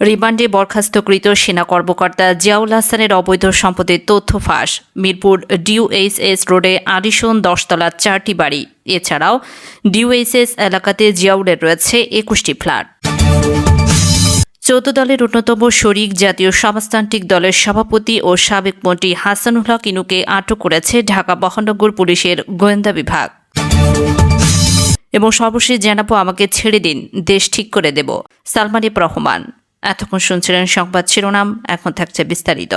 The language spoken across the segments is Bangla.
রিমান্ডে বরখাস্তকৃত সেনা কর্মকর্তা জিয়াউল হাসানের অবৈধ সম্পদের তথ্য ফাঁস। মিরপুর ডিউএইচএস রোডে আলিশন দশতলা চারটি বাড়ি। এছাড়াও ডিউএইচএস এলাকাতে জিয়াউলের রয়েছে একুশটি ফ্ল্যাট। চৌদ্দ দলের অন্যতম শরিক জাতীয় সমাজতান্ত্রিক দলের সভাপতি ও সাবেক মন্ত্রী হাসানুল হক ইনুকে আটক করেছে ঢাকা মহানগর পুলিশের গোয়েন্দা বিভাগ। এবং সর্বশেষ জানাব আমাকে ছেড়ে দিন, দেশ ঠিক করে দেব। সালমানিব রহমান। এতক্ষণ শুনছিলেন সংবাদ শিরোনাম, এখন থাকছে বিস্তারিত।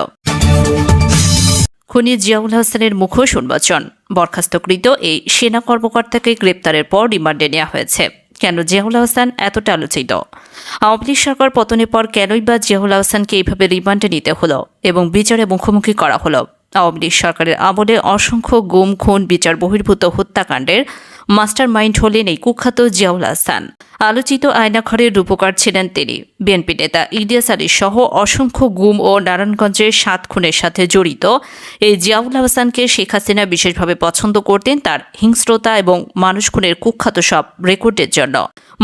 খুনি জিয়াউল হাসানের মুখোশ উন্মোচন। বরখাস্তকৃত এই সেনা কর্মকর্তাকে গ্রেপ্তারের পর রিমান্ডে নেওয়া হয়েছে। কেন জিয়াউল হাসান এতটা আলোচিত? আওয়ামী লীগ সরকার পতনের পর কেনই বা জিয়াউল হাসানকে এইভাবে রিমান্ডে নিতে হলো এবং বিচারে মুখোমুখি করা হলো? আওয়ামী লীগ সরকারের আমলে অসংখ্য গুম, খুন, বিচার বহির্ভূত হত্যাকাণ্ডের মাস্টার মাইন্ড হলেন এই কুখ্যাত জিয়াউল হাসান। আলোচিত আয়নাঘরের রূপকার ছিলেন তিনি। বিএনপি নেতা ইলিয়াস আলী সহ অসংখ্য গুম ও নারায়ণগঞ্জের সাত খুনের সাথে জড়িত এই জিয়াউল হাসানকে শেখ হাসিনা বিশেষভাবে পছন্দ করতেন তার হিংস্রতা এবং মানুষ খুনের কুখ্যাত সব রেকর্ডের জন্য।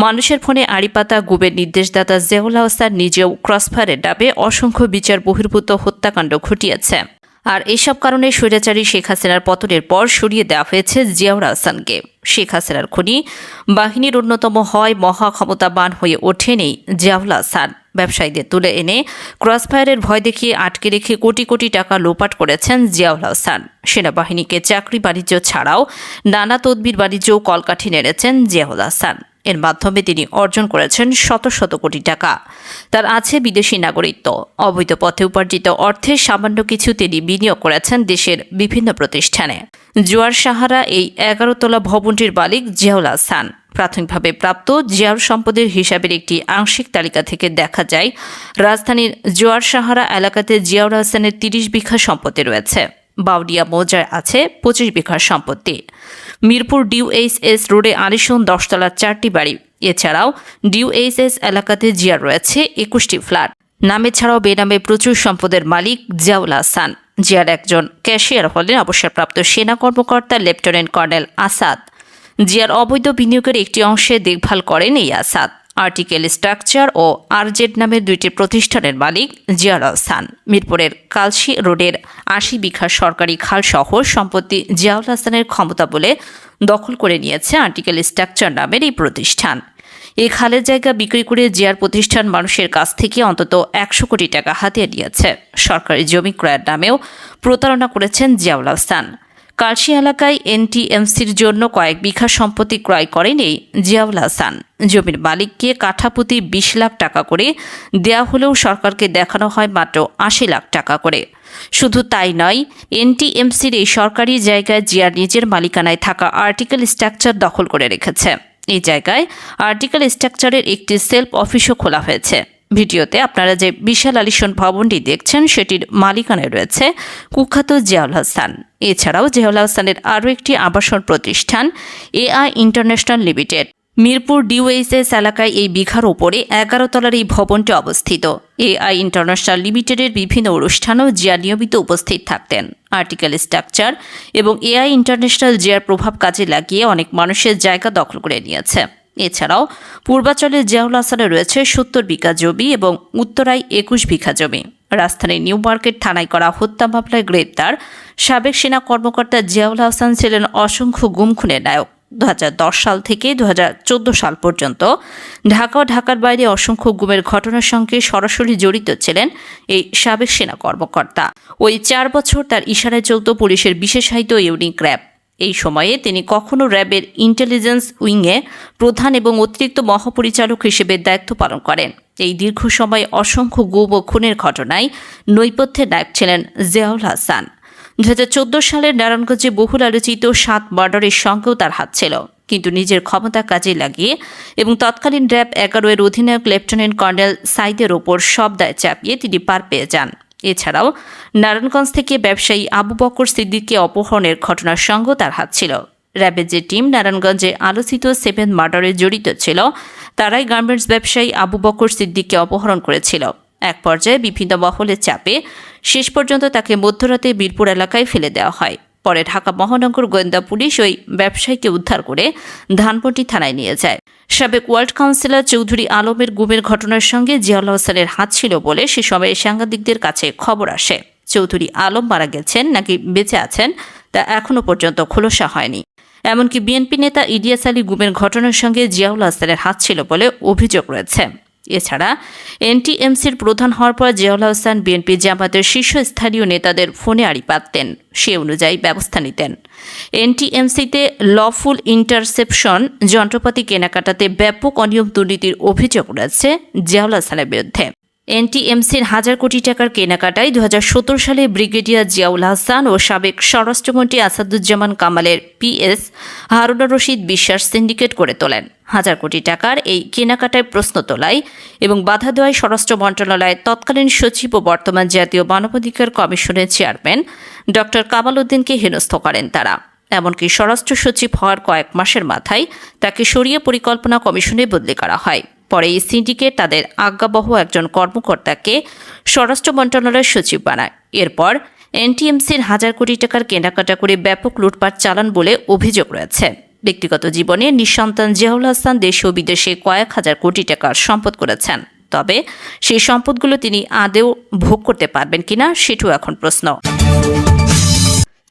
মানুষের ফোনে আড়িপাতা গুবের নির্দেশদাতা জিয়াউল হাসান নিজেও ক্রসফায়ারের ডাবে অসংখ্য বিচার বহির্ভূত হত্যাকাণ্ড ঘটিয়েছে। আর এসব কারণে স্বৈরাচারী শেখ হাসিনার পতনের পর সরিয়ে দেওয়া হয়েছে জিয়াউর হাসানকে শেখ হাসিনার খুনি বাহিনীর অন্যতম হয় মহা ক্ষমতাবান হয়ে ওঠেনি জিয়াউল হাসান ব্যবসায়ীদের তুলে এনে ক্রসফায়ারের ভয় দেখিয়ে আটকে রেখে কোটি কোটি টাকা লোপাট করেছেন জিয়াউল হাসান সেনাবাহিনীকে চাকরি বাণিজ্য ছাড়াও নানা তদবির বাণিজ্যও কলকাঠি নেড়েছেন জিয়াউল হাসান এর মাধ্যমে তিনি অর্জন করেছেন শত শত কোটি টাকা। তার আছে বিদেশি নাগরিকত্ব। অবৈধ পথে উপার্জিত অর্থে সামান্য কিছু তিনি বিনিয়োগ করেছেন দেশের বিভিন্ন প্রতিষ্ঠানে। জোয়ার সাহারা এই এগারোতলা ভবনটির মালিক জিয়াউল হাসান। প্রাথমিকভাবে প্রাপ্ত জিয়াউর সম্পদের হিসাবের একটি আংশিক তালিকা থেকে দেখা যায়, রাজধানীর জোয়ার সাহারা এলাকাতে জিয়াউর হাসানের তিরিশ বিঘা সম্পত্তি রয়েছে। বাউডিয়া মৌজায় আছে পঁচিশ বিঘার সম্পত্তি। মিরপুর ডিউএইচএস রোডে আলিশন দশতলার চারটি বাড়ি। এছাড়াও ডিউএইচএস এলাকাতে জিয়ার রয়েছে একুশটি ফ্ল্যাট। নামে ছাড়াও বেনামে প্রচুর সম্পদের মালিক জিয়াউল হাসান। জিয়ার একজন ক্যাশিয়ার হলেন অবসরপ্রাপ্ত সেনা কর্মকর্তা লেফটেন্যান্ট কর্নেল আসাদ। জিয়ার অবৈধ বিনিয়োগের একটি অংশে দেখভাল করেন এই আসাদ। আর্টিকেল স্ট্রাকচার ও আরজেড নামের দুইটি প্রতিষ্ঠানের মালিক জিয়ার হাসান মিরপুরের কালশি রোডের আশি বিঘা সরকারি খাল সহ সম্পত্তি জিয়াউল হাসানের ক্ষমতা বলে দখল করে নিয়েছে আর্টিকেল স্ট্রাকচার নামের এই প্রতিষ্ঠান। এই খালের জায়গা বিক্রি করে জিয়ার প্রতিষ্ঠান মানুষের কাছ থেকে অন্তত একশো কোটি টাকা হাতিয়ে নিয়েছে। সরকারি জমি ক্রয়ের নামেও প্রতারণা করেছেন জিয়াউল হাসান। কালশি এলাকায় এনটিএমসির জন্য কয়েক বিঘা সম্পত্তি ক্রয় করেন এই জিয়াউল হাসান। জমির মালিককে কাঠাপতি বিশ লাখ টাকা করে দেয়া হলেও সরকারকে দেখানো হয় মাত্র আশি লাখ টাকা করে। শুধু তাই নয়, এনটিএমসির এই সরকারি জায়গায় জিয়ার নিজের মালিকানায় থাকা আর্টিকেল স্ট্রাকচার দখল করে রেখেছে। এই জায়গায় আর্টিকেল স্ট্রাকচারের একটি সেলফ অফিসও খোলা হয়েছে। ভিডিওতে আপনারা যে বিশাল আলিশন ভবনটি দেখছেন, সেটির মালিকানায় রয়েছে কুখ্যাত জিয়াউল হাসান। এছাড়াও জিয়াউল হাসানের আরও একটি আবাসন প্রতিষ্ঠান, AI international limited. Mirpur DOHS এলাকায় এই বিঘার ওপরে এগারো তলার এই ভবনটি অবস্থিত। এআই ইন্টারন্যাশনাল লিমিটেডের বিভিন্ন অনুষ্ঠানেও জিয়া নিয়মিত উপস্থিত থাকতেন। আর্টিকেল স্ট্রাকচার এবং এআই ইন্টারন্যাশনাল জিয়ার প্রভাব কাজে লাগিয়ে অনেক মানুষের জায়গা দখল করে নিয়েছে। এছাড়াও পূর্বাচলে জিয়াউল হাসানে রয়েছে সত্তর বিঘা জমি এবং উত্তরায় একুশ বিঘা জমি। রাজধানীর নিউ মার্কেট থানায় করা হত্যা মামলায় গ্রেপ্তার সাবেক সেনা কর্মকর্তা জিয়াউল হাসান ছিলেন অসংখ্য গুম খুনের নায়ক। দু হাজার দশ সাল থেকে দু হাজার চোদ্দ সাল পর্যন্ত ঢাকা ও ঢাকার বাইরে অসংখ্য গুমের ঘটনার সঙ্গে সরাসরি জড়িত ছিলেন এই সাবেক সেনা কর্মকর্তা। ওই চার বছর তার ইশারায় চলত পুলিশের বিশেষায়িত ইউনিক র্যাব। এই সময়ে তিনি কখনো র্যাবের ইন্টেলিজেন্স উইংয়ে প্রধান এবং অতিরিক্ত মহাপরিচালক হিসেবে দায়িত্ব পালন করেন। এই দীর্ঘ সময় অসংখ্য গুম ও খুনের ঘটনায় নৈপথ্যের নায়ক ছিলেন জিয়াউল হাসান। দু হাজার চোদ্দ সালের নারায়ণগঞ্জে বহুল আলোচিত সাত মার্ডারের সঙ্গেও তার হাত ছিল। কিন্তু নিজের ক্ষমতা কাজে লাগিয়ে এবং তৎকালীন র্যাব এগারো এর অধিনায়ক লেফটেন্যান্ট কর্নেল সাইদের ওপর সব দায় চাপিয়ে তিনি পার পেয়ে যান। এছাড়াও নারায়ণগঞ্জ থেকে ব্যবসায়ী আবু বকর সিদ্দিককে অপহরণের ঘটনার সঙ্গ তার হাত ছিল। র্যাবের যে টিম নারায়ণগঞ্জে আলোচিত সেভেন মার্ডারে জড়িত ছিল, তারাই গার্মেন্টস ব্যবসায়ী আবু বকর সিদ্দিককে অপহরণ করেছিল। এক পর্যায়ে বিভিন্ন মহলের চাপে শেষ পর্যন্ত তাকে মধ্যরাতে বীরপুর এলাকায় ফেলে দেওয়া হয়। পরে ঢাকা মহানগর গোয়েন্দা পুলিশ ওই ব্যবসায়ীকে উদ্ধার করে ধানপট্টি থানায় নিয়ে যায়। সাবেক ওয়ার্ল্ড কাউন্সিলর চৌধুরী আলমের গুমের ঘটনার সঙ্গে জিয়াউল হোসেনের হাত ছিল বলে সে সময় সাংবাদিকদের কাছে খবর আসে। চৌধুরী আলম মারা গেছেন নাকি বেঁচে আছেন তা এখনও পর্যন্ত খোলসা হয়নি। এমনকি বিএনপি নেতা ইডিয়াস আলী গুমের ঘটনার সঙ্গে জিয়াউল হাসানের হাত ছিল বলে অভিযোগ রয়েছে। এছাড়া এনটিএমসির প্রধান হওয়ার পর জিয়াউল হাসান বিএনপি জামাতের শীর্ষস্থানীয় নেতাদের ফোনে আড়ি পাততেন। সে অনুযায়ী ব্যবস্থা নিতেন। এনটিএমসিতে লফুল ইন্টারসেপশন যন্ত্রপাতি কেনাকাটাতে ব্যাপক অনিয়ম দুর্নীতির অভিযোগ রয়েছে জিয়াউল হাসানের বিরুদ্ধে। এনটিএমসির হাজার কোটি টাকার কেনাকাটায় দু হাজার সতেরো সালে ব্রিগেডিয়ার জিয়াউল হাসান ও সাবেক স্বরাষ্ট্রমন্ত্রী আসাদুজ্জামান কামালের পিএস হারুনা রশিদ বিশ্বাস সিন্ডিকেট করে তোলেন। হাজার কোটি টাকার এই কেনাকাটায় প্রশ্ন তোলায় এবং বাধা দেওয়ায় স্বরাষ্ট্র মন্ত্রণালয়ের তৎকালীন সচিব ও বর্তমান জাতীয় মানবাধিকার কমিশনের চেয়ারম্যান ডক্টর কামাল উদ্দিনকে হেনস্থ করেন তারা। এমনকি স্বরাষ্ট্র সচিব হওয়ার কয়েক মাসের মাথায় তাকে সরিয়ে পরিকল্পনা কমিশনে বদলি করা হয়। পরে এই সিন্ডিকেট তাদের আজ্ঞাবহ একজন কর্মকর্তাকে স্বরাষ্ট্র মন্ত্রণালয়ের সচিব বানায়। এরপর এনটিএমসির হাজার কোটি টাকার কেনাকাটা করে ব্যাপক লুটপাট চালান বলে অভিযোগ রয়েছে। ব্যক্তিগত জীবনে নিঃসন্তান জিয়াউল হাসান দেশ ও বিদেশে কয়েক হাজার কোটি টাকার সম্পদ করেছেন। তবে সেই সম্পদগুলো তিনি আদেও ভোগ করতে পারবেন কিনা সেটাও এখন প্রশ্ন।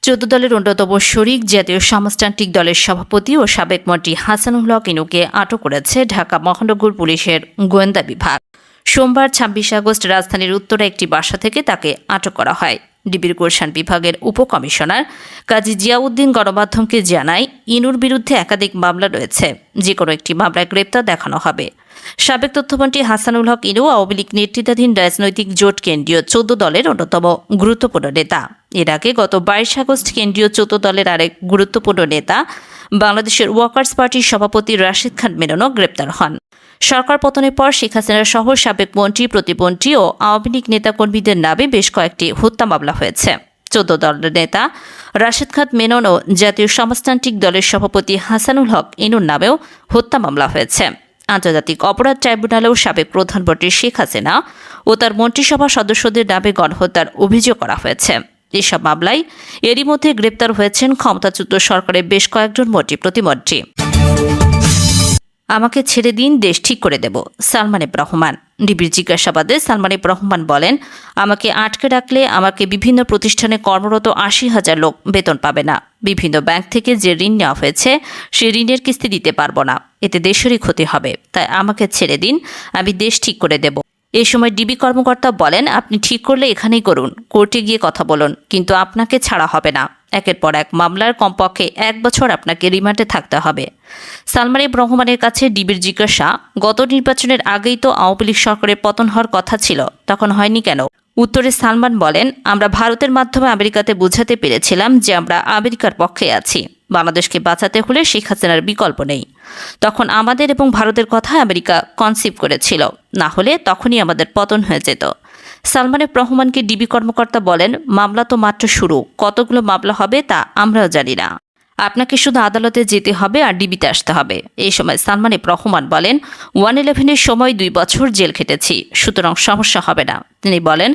চোদ্দ দলের অন্যতম শরিক জাতীয় সমাজতান্ত্রিক দলের সভাপতি ও সাবেক মন্ত্রী হাসানুল হক ইনুকে আটক করেছে ঢাকা মহানগর পুলিশের গোয়েন্দা বিভাগ। সোমবার ছাব্বিশ আগস্ট রাজধানীর উত্তরে একটি বাসা থেকে তাকে আটক করা হয়। ডিবির গুলশান বিভাগের উপকমিশনার কাজী জিয়াউদ্দিন গণমাধ্যমকে জানায়, ইনুর বিরুদ্ধে একাধিক মামলা রয়েছে যে কোনো একটি মামলায় গ্রেপ্তার দেখানো হবে। সাবেক তথ্যমন্ত্রী হাসানুল হক ইনু আওয়ামী লীগ নেতৃত্বাধীন রাজনৈতিক জোট কেন্দ্রীয় চোদ্দ দলের অন্যতম গুরুত্বপূর্ণ নেতা। এর আগে গত বাইশ আগস্ট কেন্দ্রীয় চৌদ্দ দলের আরেক গুরুত্বপূর্ণ নেতা বাংলাদেশের ওয়ার্কার্স পার্টির সভাপতি রাশিদ খান মেননও গ্রেপ্তার হন। সরকার পতনের পর শেখ হাসিনা সহ সাবেক মন্ত্রী, প্রতিমন্ত্রী ও আওয়ামী লীগ নেতাকর্মীদের নামে বেশ কয়েকটি হত্যা মামলা হয়েছে। চোদ্দ দলের নেতা রাশেদ খান মেনন ও জাতীয় সমাজতান্ত্রিক দলের সভাপতি হাসানুল হক ইনুর নামেও হত্যা মামলা হয়েছে। আন্তর্জাতিক অপরাধ ট্রাইব্যুনালেও সাবেক প্রধানমন্ত্রী শেখ হাসিনা ও তার মন্ত্রিসভা সদস্যদের নামে গণহত্যার অভিযোগ করা হয়েছে। এসব মামলায় এরই মধ্যে গ্রেপ্তার হয়েছেন ক্ষমতাচ্যুত সরকারের বেশ কয়েকজন মন্ত্রী প্রতিমন্ত্রী। আমাকে ছেড়ে দিন, দেশ ঠিক করে দেব, সালমান রহমান। ডিবির জিজ্ঞাসাবাদে সালমান রহমান বলেন, আমাকে আটকে রাখলে আমাকে বিভিন্ন প্রতিষ্ঠানে কর্মরত আশি হাজার লোক বেতন পাবে না। বিভিন্ন ব্যাংক থেকে যে ঋণ নেওয়া হয়েছে, সে ঋণের কিস্তি দিতে পারব না। এতে দেশেরই ক্ষতি হবে, তাই আমাকে ছেড়ে দিন, আমি দেশ ঠিক করে দেব। এই সময় ডিবি কর্মকর্তা বলেন, আপনি ঠিক করলে এখানেই করুন। কোর্টে গিয়ে কথা বলুন, কিন্তু আপনাকে ছাড়া হবে না। একের পর এক মামলার কমপক্ষে এক বছর আপনাকে রিমান্ডে থাকতে হবে। সালমান ইব রহমানের কাছে ডিবির জিজ্ঞাসা, গত নির্বাচনের আগেই তো আওয়ামী লীগ সরকারের পতন হওয়ার কথা ছিল, তখন হয়নি কেন? উত্তরে সালমান বলেন, আমরা ভারতের মাধ্যমে আমেরিকাতে বোঝাতে পেরেছিলাম যে আমরা আমেরিকার পক্ষে আছি। বাংলাদেশকে বাঁচাতে হলে শেখ হাসিনার বিকল্প নেই। তখন আমাদের এবং ভারতের কথা আমেরিকা কনসিভ করেছিল। না হলে তখনই আমাদের পতন হয়ে যেত। সালমানের রহমানকে ডিবি কর্মকর্তা বলেন, মামলা তো মাত্র শুরু। কতগুলো মামলা হবে তা আমরাও জানি না। আপনাকে শুধু আদালতে যেতে হবে আর ডিবিতে আসতে হবে। এই সময় সালমান রহমান বলেন, ওয়ান ইলেভেনের সময় দুই বছর জেল খেটেছি, সুতরাং সমস্যা হবে না। তিনি বলেন,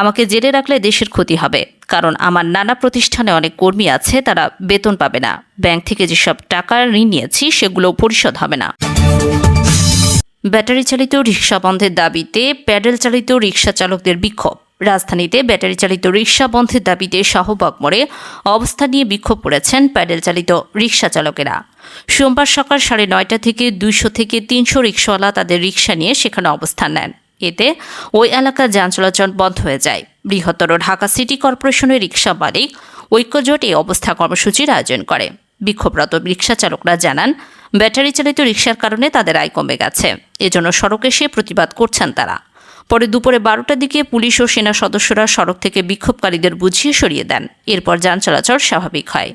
আমাকে জেলে রাখলে দেশের ক্ষতি হবে, কারণ আমার নানা প্রতিষ্ঠানে অনেক কর্মী আছে, তারা বেতন পাবে না। ব্যাংক থেকে যেসব টাকা ঋণ নিয়েছি, সেগুলো পরিশোধ হবে না। ব্যাটারি চালিত রিক্সা বন্ধের দাবিতে প্যাডেল চালিত রিক্সা চালকদের বিক্ষোভ। রাজধানীতে ব্যাটারি চালিত রিক্সা বন্ধের দাবিতে শাহবাগ মোড়ে অবস্থান নিয়ে বিক্ষোভ করেছেন প্যাডেল চালিত রিক্সা চালকেরা। সোমবার সকাল সাড়ে নয়টা থেকে দুইশো থেকে তিনশো রিক্সাওয়ালা তাদের রিক্সা নিয়ে সেখানে অবস্থান নেন। এতে ওই এলাকার যান চলাচল বন্ধ হয়ে যায়। বৃহত্তর ঢাকা সিটি কর্পোরেশনের রিক্সা মালিক ঐক্যজোট এই অবস্থা কর্মসূচির আয়োজন করে। বিক্ষোভরত রিক্সা চালকরা জানান ব্যাটারি চালিত রিক্সার কারণে তাদের আয় কমে গেছে। এজন্য সড়কে সে প্রতিবাদ করছেন তারা। পরে দুপুরে বারোটার দিকে পুলিশ ও সেনা সদস্যরা সড়ক থেকে বিক্ষোভকারীদের বুঝিয়ে সরিয়ে দেন। এরপর যান চলাচল স্বাভাবিক হয়।